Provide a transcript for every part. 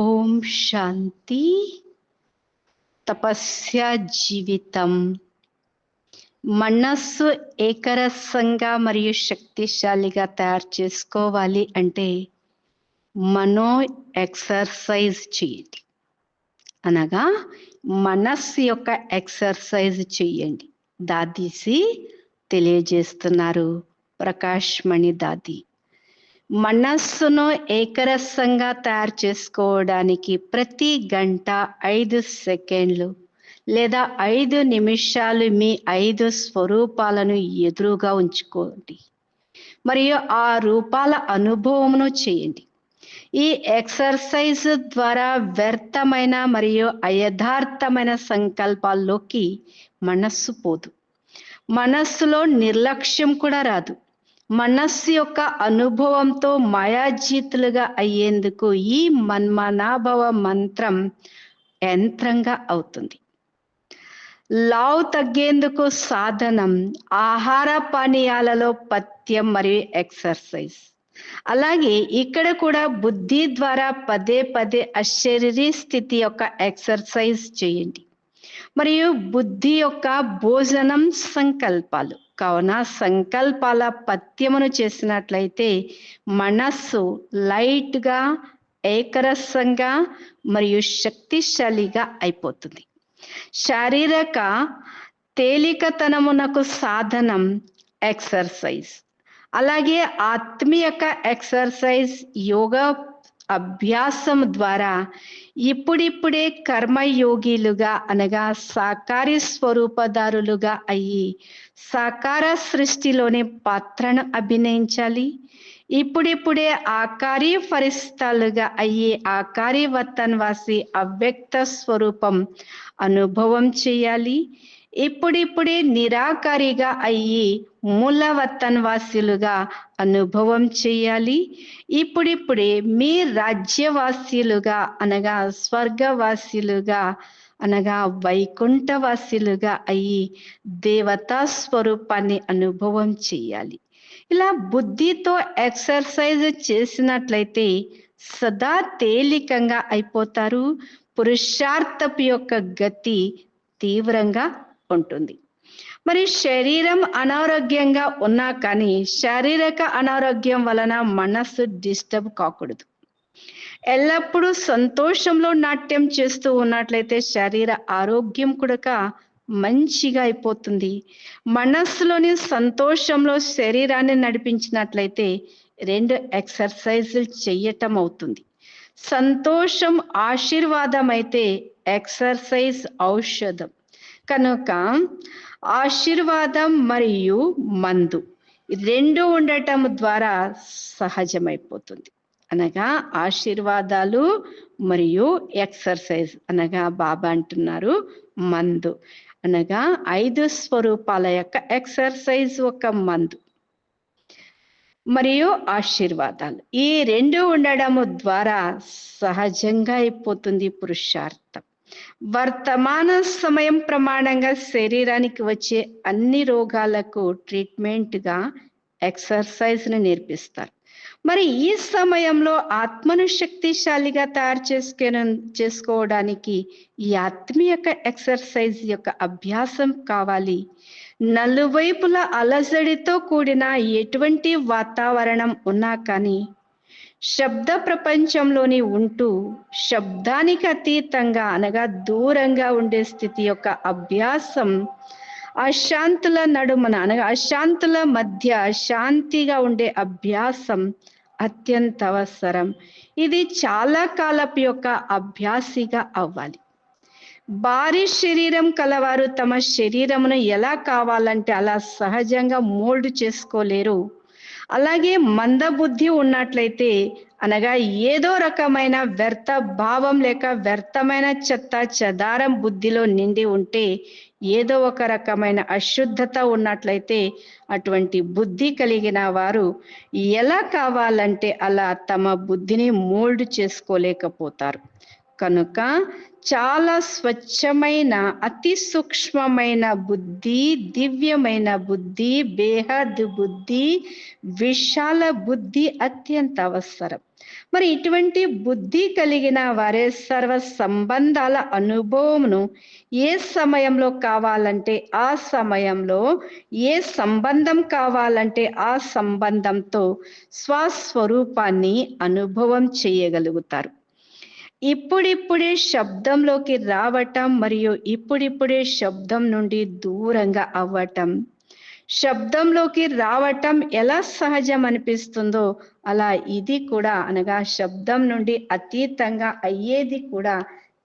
ఓం శాంతి. తపస్య జీవితం. మనస్సు ఏకరసంగా మరియు శక్తిశాలిగా తయారు చేసుకోవాలి అంటే మనో ఎక్సర్సైజ్ చేయండి. అనగా మనస్సు యొక్క ఎక్సర్సైజ్ చేయండి. దాదీసి తెలియజేస్తున్నారు ప్రకాష్ మణి దాది. మనస్సును ఏకరసంగా తయారు చేసుకోవడానికి ప్రతి గంట ఐదు సెకండ్లు లేదా ఐదు నిమిషాలు మీ ఐదు స్వరూపాలను ఎదురుగా ఉంచుకోండి. మరియు ఆ రూపాల అనుభవమును చేయండి. ఈ ఎక్సర్సైజ్ ద్వారా వ్యర్థమైన మరియు అయథార్థమైన సంకల్పాల్లోకి మనస్సు పోదు. మనస్సులో నిర్లక్ష్యం కూడా రాదు. మనస్సు యొక్క అనుభవంతో మాయాజీతులుగా అయ్యేందుకు ఈ మన్మనాభవ మంత్రం యంత్రంగా అవుతుంది. లావు తగ్గేందుకు సాధనం ఆహార పానీయాలలో పథ్యం మరియు ఎక్సర్సైజ్. అలాగే ఇక్కడ కూడా బుద్ధి ద్వారా పదే పదే అశరీరీ స్థితి యొక్క ఎక్సర్సైజ్ చేయండి. మరియు బుద్ధి యొక్క భోజనం సంకల్పాలు. కావున సంకల్పాల పత్యమును చేసినట్లయితే మనస్సు లైట్గా ఏకరసంగా మరియు శక్తిశాలిగా అయిపోతుంది. శారీరక తేలికతనమునకు సాధనం ఎక్సర్సైజ్. అలాగే ఆత్మీయక ఎక్సర్సైజ్ యోగా అభ్యాసం ద్వారా ఇప్పుడిప్పుడే కర్మయోగిలుగా అనగా సాకారి స్వరూపదారులుగా అయ్యి సాకార సృష్టిలోని పాత్రను అభినయించాలి. ఇప్పుడిప్పుడే ఆకారీ ఫరిస్తాలుగా అయ్యి ఆకారి వతన్వాసి అవ్యక్త స్వరూపం అనుభవం చేయాలి. ఇప్పుడిప్పుడే నిరాకారిగా అయ్యి మూలవతన్ వాసులుగా అనుభవం చేయాలి. ఇప్పుడిప్పుడే మీ రాజ్యవాసులుగా అనగా స్వర్గవాసులుగా అనగా వైకుంఠవాసులుగా అయ్యి దేవతా స్వరూపాన్ని అనుభవం చేయాలి. ఇలా బుద్ధితో ఎక్సర్సైజ్ చేసినట్లయితే సదా తేలికంగా అయిపోతారు. పురుషార్థపు యొక్క గతి తీవ్రంగా ఉంటుంది. మరి శరీరం అనారోగ్యంగా ఉన్నా కానీ శారీరక అనారోగ్యం వలన మనస్సు డిస్టర్బ్ కాకూడదు. ఎల్లప్పుడూ సంతోషంలో నాట్యం చేస్తూ ఉన్నట్లయితే శరీర ఆరోగ్యం కూడా మంచిగా అయిపోతుంది. మనస్సులోని సంతోషంలో శరీరాన్ని నడిపించినట్లయితే రెండు ఎక్సర్సైజులు చెయ్యటం అవుతుంది. సంతోషం ఆశీర్వాదం అయితే ఎక్సర్సైజ్ ఔషధం. కనుక ఆశీర్వాదం మరియు మందు. రెండు ఉండటం ద్వారా సహజమైపోతుంది. అనగా ఆశీర్వాదాలు మరియు ఎక్సర్సైజ్. అనగా బాబా అంటున్నారు మందు. అనగా ఐదు స్వరూపాల యొక్క ఎక్సర్సైజ్ ఒక మందు. మరియు ఆశీర్వాదాలు. ఈ రెండు ఉండడము ద్వారా సహజంగా అయిపోతుంది పురుషార్థం. వర్తమాన సమయం ప్రమాణంగా శరీరానికి వచ్చే అన్ని రోగాలకు ట్రీట్మెంట్గా ఎక్సర్సైజ్ని నేర్పిస్తారు. మరి ఈ సమయంలో ఆత్మను శక్తిశాలిగా తయారు చేసుకే చేసుకోవడానికి ఈ ఆత్మీయక ఎక్సర్సైజ్ యొక్క అభ్యాసం కావాలి. నలువైపుల అలజడితో కూడిన ఎటువంటి వాతావరణం ఉన్నా కానీ శబ్ద ప్రపంచంలోని ఉంటూ శబ్దానికి అతీతంగా అనగా దూరంగా ఉండే స్థితి యొక్క అభ్యాసం అశాంతుల నడుమన అనగా అశాంతుల మధ్య శాంతిగా ఉండే అభ్యాసం అత్యంత అవసరం ఇది చాలా కాలపు యొక్క అభ్యాసిగా అవ్వాలి. భారీ శరీరం కలవారు తమ శరీరమును ఎలా కావాలంటే అలా సహజంగా మోల్డ్ చేసుకోలేరు. అలాగే మందబుద్ధి ఉన్నట్లయితే అనగా ఏదో రకమైన వ్యర్థ భావం లేక వ్యర్థమైన చెత్త చెదారం బుద్ధిలో నిండి ఉంటే ఏదో ఒక రకమైన అశుద్ధత ఉన్నట్లయితే అటువంటి బుద్ధి కలిగిన వారు ఎలా కావాలంటే అలా తమ బుద్ధిని మోల్డ్ చేసుకోలేకపోతారు. కనుక చాలా స్వచ్ఛమైన అతి సూక్ష్మమైన బుద్ధి దివ్యమైన బుద్ధి బేహద్ బుద్ధి విశాల బుద్ధి అత్యంత అవసరం. మరి ఇటువంటి బుద్ధి కలిగిన వారే సర్వ సంబంధాల అనుభవమును ఏ సమయంలో కావాలంటే ఆ సమయంలో ఏ సంబంధం కావాలంటే ఆ సంబంధంతో స్వస్వరూపాన్ని అనుభవం చేయగలుగుతారు. ఇప్పుడిప్పుడే శబ్దంలోకి రావటం మరియు ఇప్పుడిప్పుడే శబ్దం నుండి దూరంగా అవ్వటం. శబ్దంలోకి రావటం ఎలా సహజం అనిపిస్తుందో అలా ఇది కూడా అనగా శబ్దం నుండి అతీతంగా అయ్యేది కూడా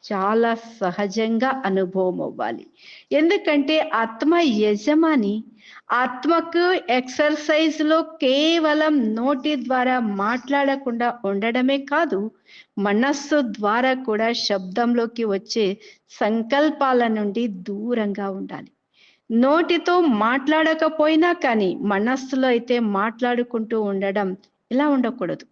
చాలా సహజంగా అనుభవం అవ్వాలి. ఎందుకంటే ఆత్మ యజమాని ఆత్మకు ఎక్సర్సైజ్లో కేవలం నోటి ద్వారా మాట్లాడకుండా ఉండడమే కాదు మనస్సు ద్వారా కూడా శబ్దంలోకి వచ్చే సంకల్పాల నుండి దూరంగా ఉండాలి. నోటితో మాట్లాడకపోయినా కానీ మనస్సులో అయితే మాట్లాడుకుంటూ ఉండడం ఇలా ఉండకూడదు.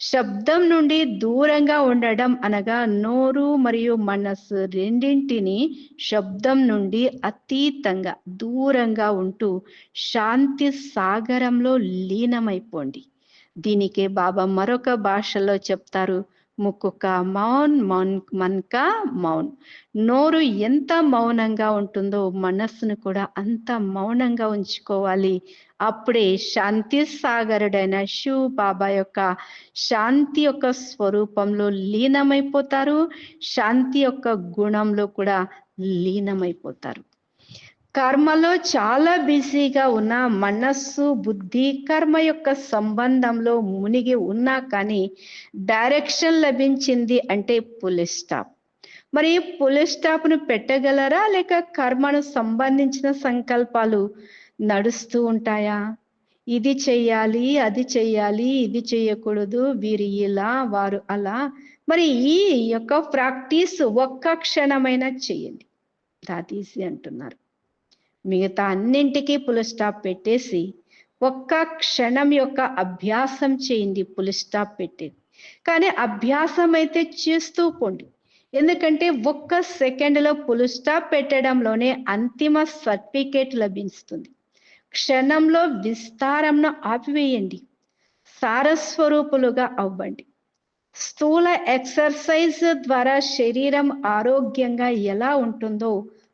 శబ్దం నుండి దూరంగా ఉండడం అనగా నోరు మరియు మనస్సు రెండింటిని శబ్దం నుండి అతీతంగా దూరంగా ఉంటూ శాంతి సాగరంలో లీనమైపోండి. దీనికే బాబా మరొక భాషలో చెప్తారు ముక్కుక మౌన్ మౌన్ మన్క మౌన్. నోరు ఎంత మౌనంగా ఉంటుందో మనస్సును కూడా అంత మౌనంగా ఉంచుకోవాలి. అప్పుడే శాంతి సాగరుడైన శివ్ బాబా యొక్క శాంతి యొక్క స్వరూపంలో లీనమైపోతారు. శాంతి యొక్క గుణంలో కూడా లీనమైపోతారు. కర్మలో చాలా బిజీగా ఉన్న మనస్సు బుద్ధి కర్మ యొక్క సంబంధంలో మునిగి ఉన్నా కానీ డైరెక్షన్ లభించింది అంటే పులి స్టాప్. మరి పులి స్టాప్ను పెట్టగలరా? లేక కర్మను సంబంధించిన సంకల్పాలు నడుస్తూ ఉంటాయా? ఇది చెయ్యాలి అది చెయ్యాలి ఇది చెయ్యకూడదు. వీరు ఇలా వారు అలా. మరి ఈ యొక్క ప్రాక్టీస్ ఒక్క క్షణమైనా చేయండి దాతీసి అంటున్నారు. మిగతా అన్నింటికీ పులి స్టాప్ పెట్టేసి ఒక్క క్షణం యొక్క అభ్యాసం చేయండి పులి స్టాప్ పెట్టేది. కానీ అభ్యాసం అయితే చేస్తూ పోండి. ఎందుకంటే ఒక్క సెకండ్లో పులి స్టాప్ పెట్టడంలోనే అంతిమ సర్టిఫికేట్ లభిస్తుంది. క్షణంలో విస్తారంను ఆపివేయండి. సారస్వరూపులుగా అవ్వండి. స్థూల ఎక్సర్సైజ్ ద్వారా శరీరం ఆరోగ్యంగా ఎలా ఉంటుందో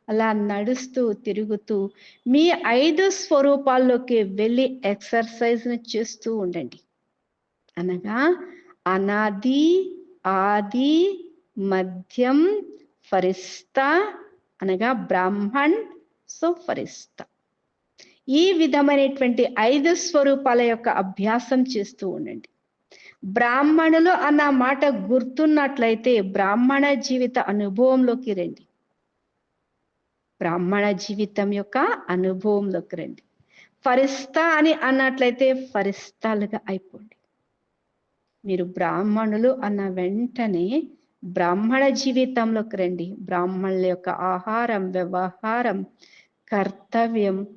అలా నడుస్తూ తిరుగుతూ మీ ఐదు స్వరూపాల్లోకి వెళ్ళి ఎక్సర్సైజ్ను చేస్తూ ఉండండి. అనగా అనాది ఆది మధ్యం ఫరిస్తా అనగా బ్రాహ్మణ్ సో ఫరిస్తా ఈ విధమైనటువంటి ఐదు స్వరూపాల యొక్క అభ్యాసం చేస్తూ ఉండండి. బ్రాహ్మణులు అన్న మాట గుర్తున్నట్లయితే బ్రాహ్మణ జీవిత అనుభవంలోకి రండి. బ్రాహ్మణ జీవితం యొక్క అనుభవంలోకి రండి. ఫరిస్తా అని అన్నట్లయితే ఫరిస్తాలుగా అయిపోండి. మీరు బ్రాహ్మణులు అన్న వెంటనే బ్రాహ్మణ జీవితంలోకి రండి. బ్రాహ్మణుల యొక్క ఆహారం వ్యవహారం కర్తవ్యం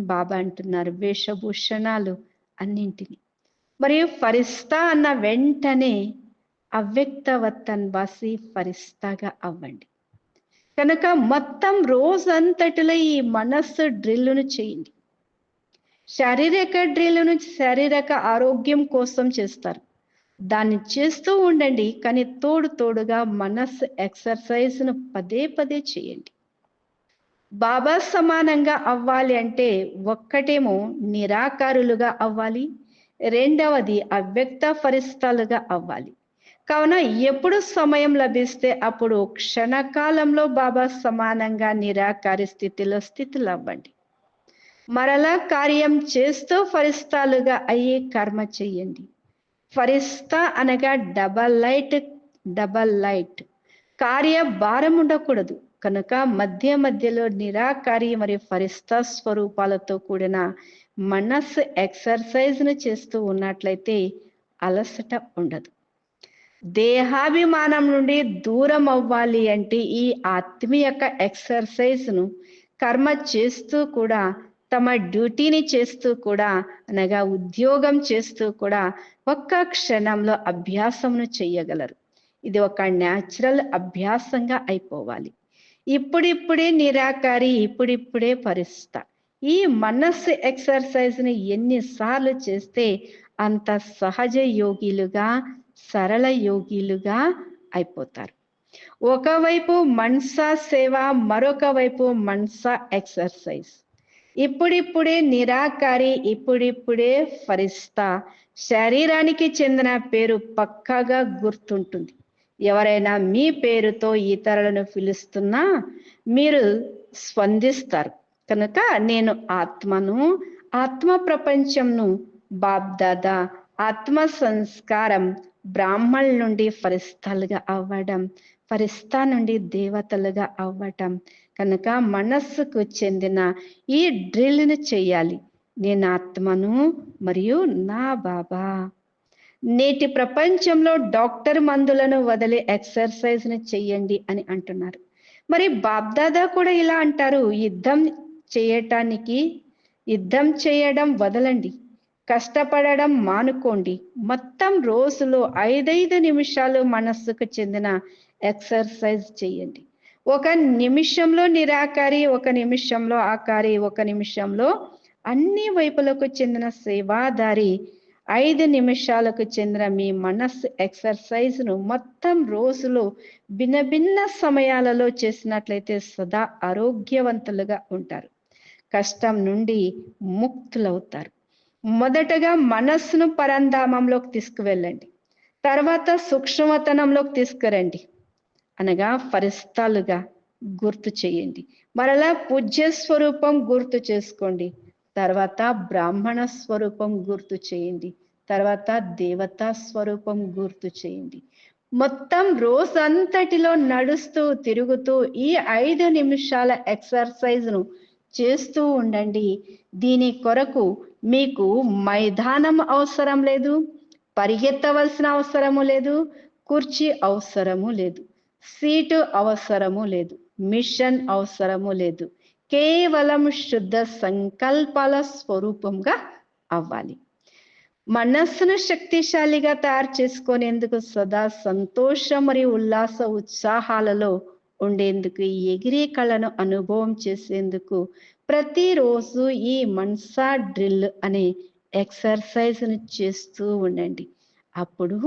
బాబా అంటున్నారు వేషభూషణాలు అన్నింటిని. మరియు ఫరిస్తా అన్న వెంటనే అవ్యక్తవత్తన్ వాసి ఫరిస్తాగా అవ్వండి. కనుక మొత్తం రోజంతటిలో ఈ మనస్సు డ్రిల్లును చేయండి. శారీరక డ్రిల్లును శారీరక ఆరోగ్యం కోసం చేస్తారు. దాన్ని చేస్తూ ఉండండి కానీ తోడు తోడుగా మనస్సు ఎక్సర్సైజ్ను పదే పదే చేయండి. బాబా సమానంగా అవ్వాలి అంటే ఒక్కటేమో నిరాకారులుగా అవ్వాలి. రెండవది అవ్యక్త ఫరిస్తాలుగా అవ్వాలి. కావున ఎప్పుడు సమయం లభిస్తే అప్పుడు క్షణకాలంలో బాబా సమానంగా నిరాకారి స్థితిలో స్థితులు అవ్వండి మరలా కార్యం చేస్తూ ఫరిస్తాలుగా అయ్యే కర్మ చెయ్యండి ఫరిస్తా అనగా డబల్ లైట్ డబల్ లైట్. కార్య భారం ఉండకూడదు. కనుక మధ్య మధ్యలో నిరాకారి మరియు ఫరిస్తా స్వరూపాలతో కూడిన మనస్సు ఎక్సర్సైజ్ను చేస్తూ ఉన్నట్లయితే అలసట ఉండదు. దేహాభిమానం నుండి దూరం అవ్వాలి అంటే ఈ ఆత్మీయక ఎక్సర్సైజ్ను కర్మ చేస్తూ కూడా తమ డ్యూటీని చేస్తూ కూడా అనగా ఉద్యోగం చేస్తూ కూడా ఒక్క క్షణంలో అభ్యాసమును చేయగలరు. ఇది ఒక న్యాచురల్ అభ్యాసంగా అయిపోవాలి. ఇప్పుడిప్పుడే నిరాకారి ఇప్పుడిప్పుడే పరిస్థ ఈ మనస్సు ఎక్సర్సైజ్ని ఎన్నిసార్లు చేస్తే అంత సహజ యోగిలుగా సరళ యోగిలుగా అయిపోతారు. ఒకవైపు మనసా సేవ మరొక వైపు మనసా ఎక్సర్సైజ్. ఇప్పుడిప్పుడే నిరాకారి ఇప్పుడిప్పుడే ఫరిస్తా శరీరానికి చెందిన పేరు పక్కాగా గుర్తుంటుంది. ఎవరైనా మీ పేరుతో ఇతరులను పిలుస్తున్నా మీరు స్పందిస్తారు. కనుక నేను ఆత్మను ఆత్మ ప్రపంచంను బాబ్దాదా ఆత్మ సంస్కారం బ్రాహ్మణుల నుండి ఫరిస్తాలుగా అవ్వడం ఫరిస్తా నుండి దేవతలుగా అవ్వటం. కనుక మనస్సుకు చెందిన ఈ డ్రిల్ని చేయాలి. నేను ఆత్మను మరియు నా బాబా. నేటి ప్రపంచంలో డాక్టర్ మందులను వదిలి ఎక్సర్సైజ్ని చెయ్యండి అని అంటున్నారు. మరి బాబ్దాదా కూడా ఇలా అంటారు యుద్ధం చేయటానికి యుద్ధం చేయడం వదలండి కష్టపడడం మానుకోండి. మొత్తం రోజులో ఐదైదు నిమిషాలు మనస్సుకు చెందిన ఎక్సర్సైజ్ చేయండి ఒక నిమిషంలో నిరాకారి ఒక నిమిషంలో ఆకారి ఒక నిమిషంలో అన్ని వైపులకు చెందిన సేవాదారి ఐదు నిమిషాలకు చెందిన మీ మనస్సు ఎక్సర్సైజ్ను మొత్తం రోజులో భిన్న భిన్న సమయాలలో చేసినట్లయితే సదా ఆరోగ్యవంతులుగా ఉంటారు. కష్టం నుండి ముక్తులవుతారు. మొదటగా మనస్సును పరంధామంలోకి తీసుకువెళ్ళండి. తర్వాత సూక్ష్మతనంలోకి తీసుకురండి. అనగా ఫరిస్తాలుగా గుర్తు చేయండి. మరలా పూజ్య స్వరూపం గుర్తు చేసుకోండి. తర్వాత బ్రాహ్మణ స్వరూపం గుర్తు చేయండి. తర్వాత దేవతా స్వరూపం గుర్తు చేయండి. మొత్తం రోజంతటిలో నడుస్తూ తిరుగుతూ ఈ ఐదు నిమిషాల ఎక్సర్సైజ్ను చేస్తూ ఉండండి. దీని కొరకు మీకు మైదానం అవసరం లేదు పరిగెత్తవలసిన అవసరము లేదు కుర్చీ అవసరము లేదు సీటు అవసరము లేదు మిషన్ అవసరము లేదు. కేవలం శుద్ధ సంకల్పాల స్వరూపంగా అవ్వాలి. మనస్సును శక్తిశాలిగా తయారు చేసుకునేందుకు సదా సంతోషం మరియు ఉల్లాస ఉత్సాహాలలో ఉండేందుకు ఎగిరే కళను అనుభవం చేసేందుకు ప్రతిరోజు ఈ మన్సా డ్రిల్ అనే ఎక్సర్సైజ్ను చేస్తూ ఉండండి. అప్పుడు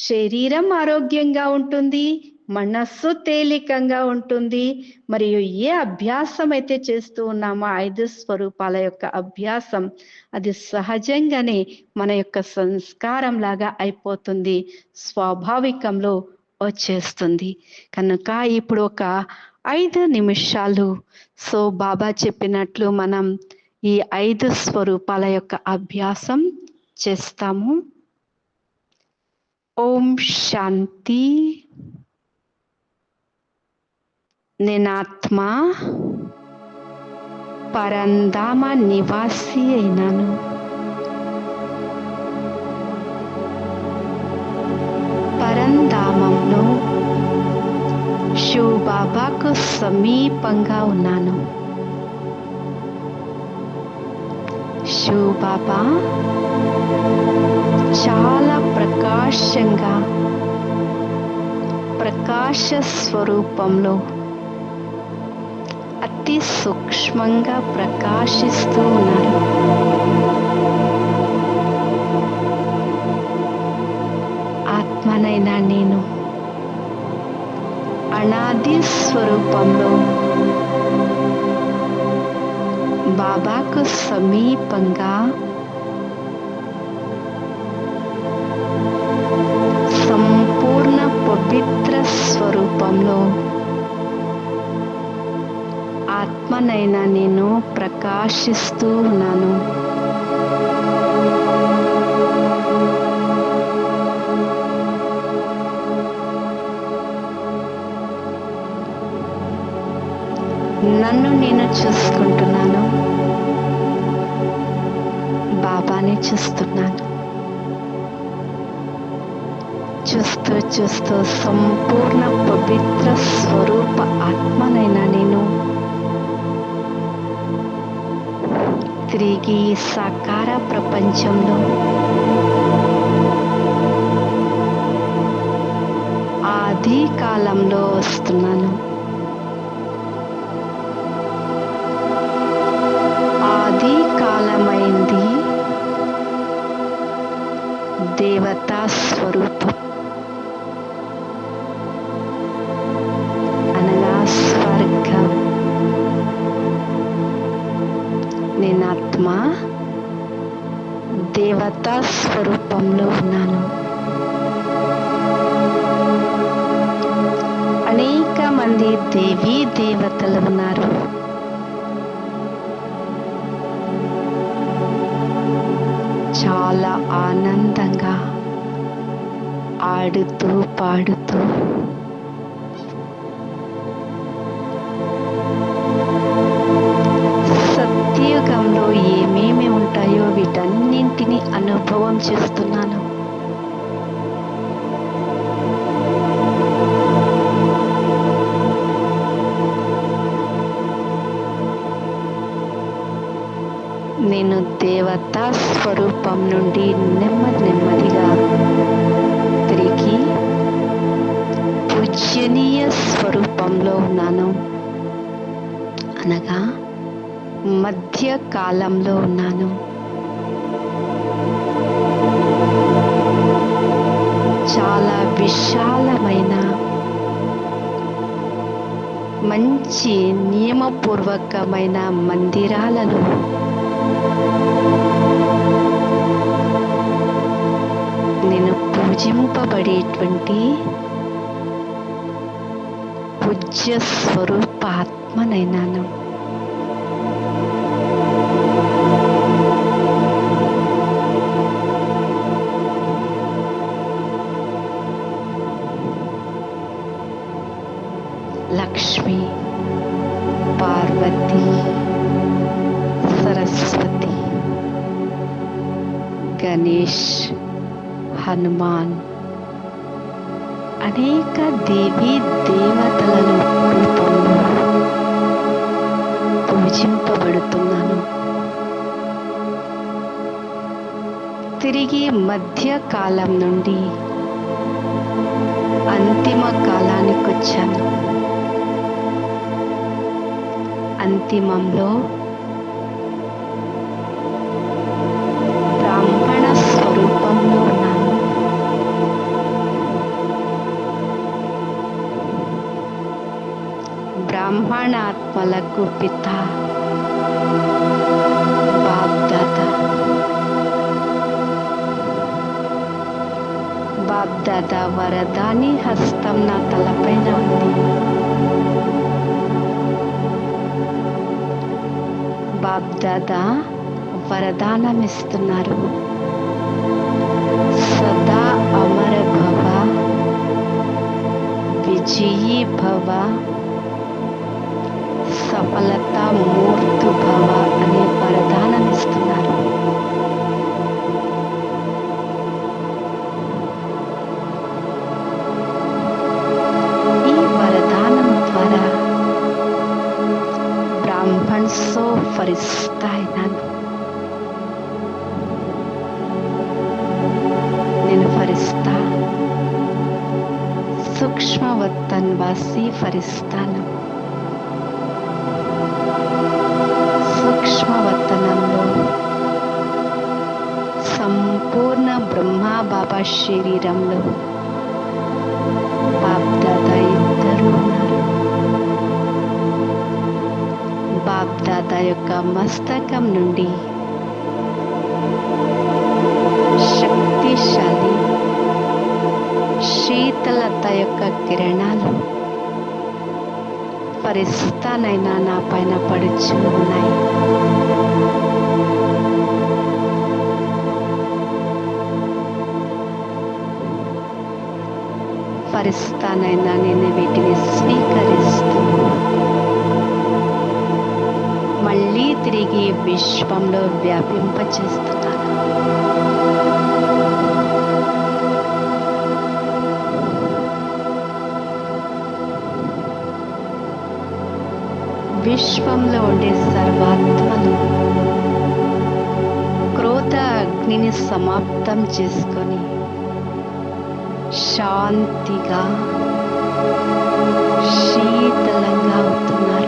శరీరం ఆరోగ్యంగా ఉంటుంది మనస్సు తేలికంగా ఉంటుంది. మరియు ఏ అభ్యాసం అయితే చేస్తూ ఉన్నామో ఐదు స్వరూపాల యొక్క అభ్యాసం అది సహజంగానే మన యొక్క సంస్కారం లాగా అయిపోతుంది. స్వాభావికంలో వచ్చేస్తుంది. కనుక ఇప్పుడు ఒక ఐదు నిమిషాలు. సో బాబా చెప్పినట్లు మనం ఈ ఐదు స్వరూపాల యొక్క అభ్యాసం చేస్తాము. ఓం శాంతి. నేనాత్మ పరంధామ నివాసి అయినాను. పరంధామంలో శివబాబాకు సమీపంగా ఉన్నాను. శివబాబా చాలా ప్రకాశంగా ప్రకాశ స్వరూపంలో అతి సూక్ష్మంగా ప్రకాశిస్తూ ఉన్నారు. ఆత్మనైనా నేను అనాది స్వరూపంలో బాబాకు సమీపంగా ప్రకాశిస్తూ ఉన్నాను. నన్ను నేను చూసుకుంటున్నాను. బాబాని చూస్తున్నాను. చూస్తూ చూస్తూ సంపూర్ణ పవిత్ర స్వరూప ఆత్మనైనా నేను తిరిగి సాకార ప్రపంచంలో. ఆది కాలంలో వస్తున్నాను. చాలా ఆనందంగా ఆడుతూ పాడుతూ. సత్యయుగంలో ఏమేమి ఉంటాయో వీటన్నింటినీ అనుభవం చేస్తున్నాను. నేను దేవతా స్వరూపం నుండి నెమ్మది నెమ్మదిగా తిరిగి పూజనీయ స్వరూపంలో ఉన్నాను. అనగా మధ్య కాలంలో ఉన్నాను. చాలా విశాలమైన మంచి నియమపూర్వకమైన మందిరాలను నేను పూజింపబడేటువంటి పూజ్య స్వరూపాత్మనైనాను. హనుమాన్. అనేక దేవీ దేవతలను రూపంలో పూజింపబడుతున్నాను. తిరిగి మధ్య కాలం నుండి అంతిమ కాలానికి వచ్చాను అంతిమంలో బ్రాహ్మణాత్మలకు పిత బాప్ బాబ్దాద వరదాని హస్తం నా తలపైన ఉంది బాబ్దాదా వరదానం ఇస్తున్నారు సదా అమర భవ విజయీ భవ ఫలత మూర్తుభవ అనే వరదానం ఇస్తున్నారు ఈ వరదానం ద్వారా బ్రాహ్మణ్సో ఫరిస్తాయి నన్ను. నేను ఫరిస్తా సూక్ష్మవత్తన్వాసి ఫరిస్తాను. శరీరంలో బాబ్దాద ఇద్దరు ఉన్నారు బాబ్దాదా యొక్క మస్తకం నుండి శక్తిశాలి శీతలత యొక్క కిరణాలు పరిస్థానైనా నా పైన పడుచు ఉన్నాయి. స్వీకరిస్తానైనా నేను వీటిని స్వీకరిస్తూ మళ్ళీ తిరిగి విశ్వంలో వ్యాపింపచేస్తున్నాను. విశ్వంలో ఉండే సర్వాత్మను క్రోధ అగ్నిని సమాప్తం చేసుకొని శాంతిగా శీతలంగా అవుతున్నారు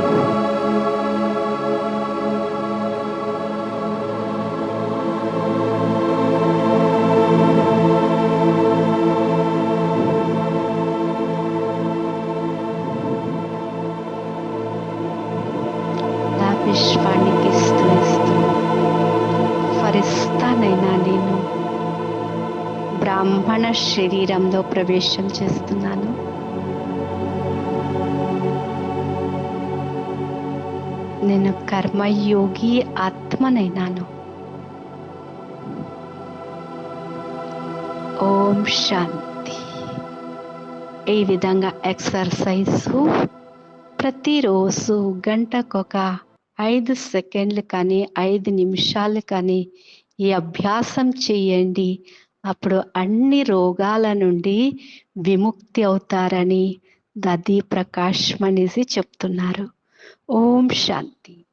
బ్రాహ్మణ శరీరంలో ప్రవేశం చేస్తున్నాను. నేను కర్మయోగి ఆత్మనైనాను. ఓం శాంతి. ఈ విధంగా ఎక్సర్సైజు ప్రతిరోజు గంటకొక ఐదు సెకండ్లు కానీ ఐదు నిమిషాలు కానీ ఈ అభ్యాసం చేయండి. అప్పుడు అన్ని రోగాల నుండి విముక్తి అవుతారని దది ప్రకాష్ అనేసి చెప్తున్నారు. ఓం శాంతి.